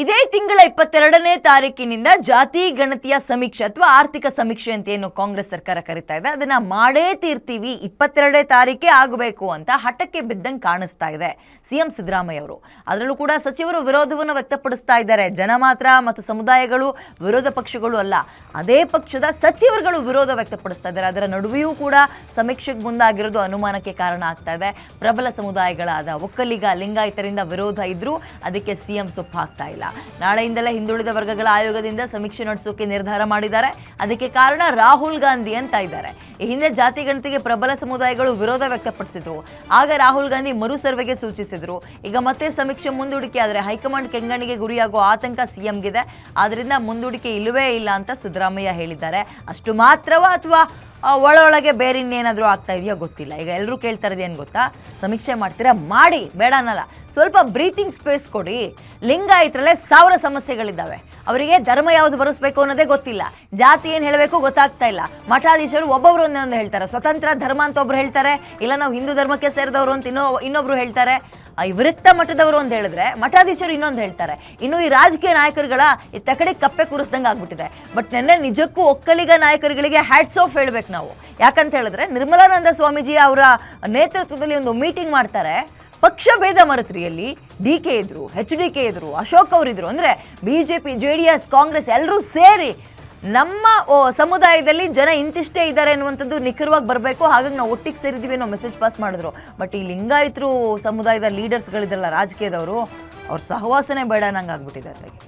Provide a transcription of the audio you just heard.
ಇದೇ ತಿಂಗಳ ಇಪ್ಪತ್ತೆರಡನೇ ತಾರೀಕಿನಿಂದ ಜಾತಿ, ಗಣತಿಯ ಸಮೀಕ್ಷೆ ಅಥವಾ ಆರ್ಥಿಕ ಸಮೀಕ್ಷೆ ಅಂತ ಏನು ಕಾಂಗ್ರೆಸ್ ಸರ್ಕಾರ ಕರಿತಾ ಇದೆ, ಅದನ್ನ ಮಾಡೇ ತೀರ್ತೀವಿ ಇಪ್ಪತ್ತೆರಡೇ ತಾರೀಕೆ ಆಗಬೇಕು ಅಂತ ಹಠಕ್ಕೆ ಬಿದ್ದಂಗೆ ಕಾಣಿಸ್ತಾ ಇದೆ ಸಿಎಂ ಸಿದ್ದರಾಮಯ್ಯ ಅವರು. ಅದರಲ್ಲೂ ಕೂಡ ಸಚಿವರು ವಿರೋಧವನ್ನು ವ್ಯಕ್ತಪಡಿಸ್ತಾ ಇದ್ದಾರೆ. ಜನ ಮಾತ್ರ ಮತ್ತು ಸಮುದಾಯಗಳು ವಿರೋಧ ಪಕ್ಷಗಳು ಅಲ್ಲ, ಅದೇ ಪಕ್ಷದ ಸಚಿವರುಗಳು ವಿರೋಧ ವ್ಯಕ್ತಪಡಿಸ್ತಾ ಇದ್ದಾರೆ. ಅದರ ನಡುವೆಯೂ ಕೂಡ ಸಮೀಕ್ಷೆಗೆ ಮುಂದಾಗಿರೋದು ಅನುಮಾನಕ್ಕೆ ಕಾರಣ ಆಗ್ತಾ ಇದೆ. ಪ್ರಬಲ ಸಮುದಾಯಗಳಾದ ಒಕ್ಕಲಿಗ, ಲಿಂಗಾಯತರಿಂದ ವಿರೋಧ ಇದ್ರೂ ಅದಕ್ಕೆ ಸಿಎಂ ಸೊಪ್ಪು ಹಾಕ್ತಾ ಇಲ್ಲ. ನಾಳೆಯಿಂದಲೇ ಹಿಂದುಳಿದ ವರ್ಗಗಳ ಆಯೋಗದಿಂದ ಸಮೀಕ್ಷೆ ನಡೆಸೋಕೆ ನಿರ್ಧಾರ ಮಾಡಿದ್ದಾರೆ. ಅದಕ್ಕೆ ಕಾರಣ ರಾಹುಲ್ ಗಾಂಧಿ ಅಂತ ಇದ್ದಾರೆ. ಈ ಹಿಂದೆ ಜಾತಿ ಗಣತಿಗೆ ಪ್ರಬಲ ಸಮುದಾಯಗಳು ವಿರೋಧ ವ್ಯಕ್ತಪಡಿಸಿದ್ರು ಆಗ ರಾಹುಲ್ ಗಾಂಧಿ ಮರು ಸರ್ವೆಗೆ ಸೂಚಿಸಿದ್ರು. ಈಗ ಮತ್ತೆ ಸಮೀಕ್ಷೆ ಮುಂದೂಡಿಕೆ ಆದರೆ ಹೈಕಮಾಂಡ್ ಕೆಂಗಣಿಗೆ ಗುರಿಯಾಗುವ ಆತಂಕ ಸಿಎಂಗಿದೆ. ಆದ್ರಿಂದ ಮುಂದೂಡಿಕೆ ಇಲ್ಲವೇ ಇಲ್ಲ ಅಂತ ಸಿದ್ದರಾಮಯ್ಯ ಹೇಳಿದ್ದಾರೆ. ಅಷ್ಟು ಮಾತ್ರವ ಅಥವಾ ಆ, ಒಳೊಳಗೆ ಬೇರೆ ಇನ್ನೇನಾದರೂ ಆಗ್ತಾ ಇದೆಯೋ ಗೊತ್ತಿಲ್ಲ. ಈಗ ಎಲ್ಲರೂ ಕೇಳ್ತಾ ಇರೋದೇನು ಗೊತ್ತಾ? ಸಮೀಕ್ಷೆ ಮಾಡ್ತೀರಾ? ಮಾಡಿ ಬೇಡ ಅನ್ನಲ್ಲ. ಸ್ವಲ್ಪ ಬ್ರೀತಿಂಗ್ ಸ್ಪೇಸ್ ಕೊಡಿ. ಲಿಂಗಾಯತರಲ್ಲೇ ಸಾವಿರ ಸಮಸ್ಯೆಗಳಿದ್ದಾವೆ. ಅವರಿಗೆ ಧರ್ಮ ಯಾವುದು ಬರೆಸ್ಬೇಕು ಅನ್ನೋದೇ ಗೊತ್ತಿಲ್ಲ. ಜಾತಿ ಏನು ಹೇಳಬೇಕು ಗೊತ್ತಾಗ್ತಾ ಇಲ್ಲ. ಮಠಾಧೀಶರು ಒಬ್ಬೊಬ್ರು ಒಂದೊಂದು ಹೇಳ್ತಾರೆ. ಸ್ವತಂತ್ರ ಧರ್ಮ ಅಂತ ಒಬ್ರು ಹೇಳ್ತಾರೆ. ಇಲ್ಲ ನಾವು ಹಿಂದೂ ಧರ್ಮಕ್ಕೆ ಸೇರಿದವರು ಅಂತ ಇನ್ನೋ ಇನ್ನೊಬ್ರು ಹೇಳ್ತಾರೆ. ಈ ವೃತ್ತ ಮಠದವರು ಅಂತ ಹೇಳಿದ್ರೆ, ಮಠಾಧೀಶರು ಇನ್ನೊಂದು ಹೇಳ್ತಾರೆ. ಇನ್ನು ಈ ರಾಜಕೀಯ ನಾಯಕರುಗಳ ಈ ತಕಡೆ ಕಪ್ಪೆ ಕೂರಿಸ್ದಂಗೆ ಆಗ್ಬಿಟ್ಟಿದೆ. ಬಟ್ ನೆನ್ನೆ ನಿಜಕ್ಕೂ ಒಕ್ಕಲಿಗ ನಾಯಕರುಗಳಿಗೆ ಹ್ಯಾಟ್ಸ್ ಆಫ್ ಹೇಳ್ಬೇಕು ನಾವು. ಯಾಕಂತ ಹೇಳಿದ್ರೆ, ನಿರ್ಮಲಾನಂದ ಸ್ವಾಮೀಜಿ ಅವರ ನೇತೃತ್ವದಲ್ಲಿ ಒಂದು ಮೀಟಿಂಗ್ ಮಾಡ್ತಾರೆ. ಪಕ್ಷ ಭೇದ ಮರೆತ್ರಿಯಲ್ಲಿ ಡಿ ಕೆ ಇದ್ರು ಎಚ್ ಡಿ ಕೆ ಇದ್ರು ಅಶೋಕ್ ಅವರಿದ್ರು. ಅಂದ್ರೆ BJP J D S Congress ಎಲ್ಲರೂ ಸೇರಿ ನಮ್ಮ ಸಮುದಾಯದಲ್ಲಿ ಜನ ಇಂತಿಷ್ಟೇ ಇದ್ದಾರೆ ಅನ್ನುವಂಥದ್ದು ನಿಖರವಾಗಿ ಬರಬೇಕು. ಹಾಗಾಗಿ ನಾವು ಒಟ್ಟಿಗೆ ಸೇರಿದ್ದೀವಿ ಅನ್ನೋ ಮೆಸೇಜ್ ಪಾಸ್ ಮಾಡಿದ್ರು. ಬಟ್ ಈ ಲಿಂಗಾಯತರು ಸಮುದಾಯದ ಲೀಡರ್ಸ್ಗಳಿದ್ರಲ್ಲ ರಾಜಕೀಯದವರು, ಅವ್ರ ಸಹವಾಸನೇ ಬೇಡ ನಂಗೆ ಆಗ್ಬಿಟ್ಟಿದೆ ಅದಾಗಿ